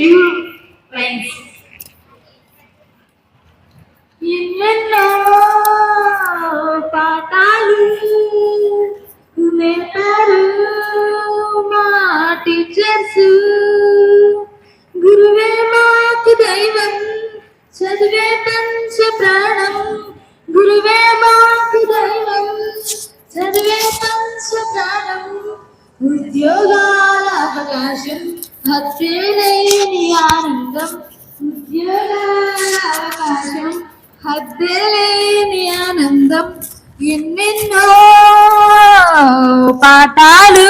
few lines. ఎన్నెన్నో పాఠాలు నేర్పారు మా టీచర్స్ గురువే మాకు దైవం చదివే పంచ ప్రాణం. గురువే మాకు దైవం చదివే పంచ ప్రాణం. ఉద్యోగాల అవకాశం హత్యలేని ఆనందం ఉద్యోగాల అవకాశం ఆనందం ఎన్నెన్నో పాఠాలు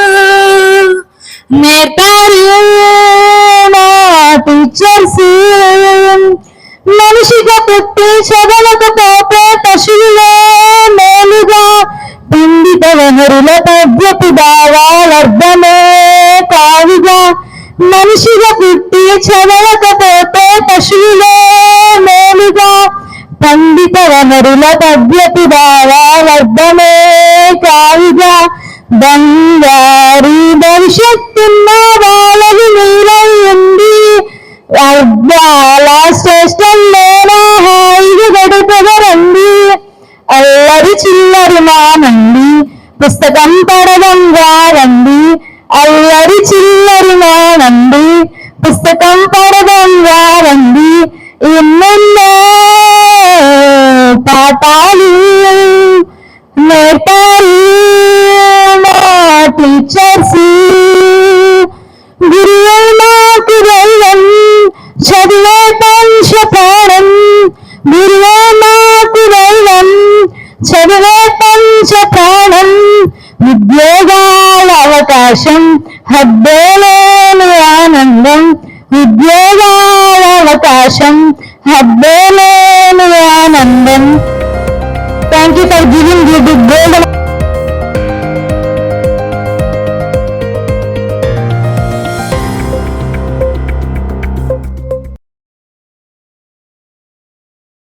నేర్పారు. మా టీచర్స్ మనిషిగా పుట్టి చదవకపోతే పశువులే మేలుగా పండిత వనరుల పద్యపు బావా కావుగా మనిషిగా పుట్టి చదవకపోతే పశువులే మేలుగా. పండిత వనరుల పద్యపు వర్ధమే కావుగా బంగారు భవిష్యత్తున్న వాళ్ళని నీలయ్యింది అద్దాల శ్రేష్టంలోనా హాయిగా గడుపగరండి అల్లరి చిల్లరి మానండి పుస్తకం పడవంగా రండి. అల్లరి చిల్లరి మానండి పడదంగా రండి ఎన్నెన్నో పాఠాలు నేర్పారు మా టీచర్స్ గురువు మాకు దైవం చదివే పంచ ప్రాణం గురువే మాకు దైవం చదివే పంచ ప్రాణం ఉద్యోగాల అవకాశం అవకాశం. హబ్బేలేని ఆనందం thank you for giving you the golden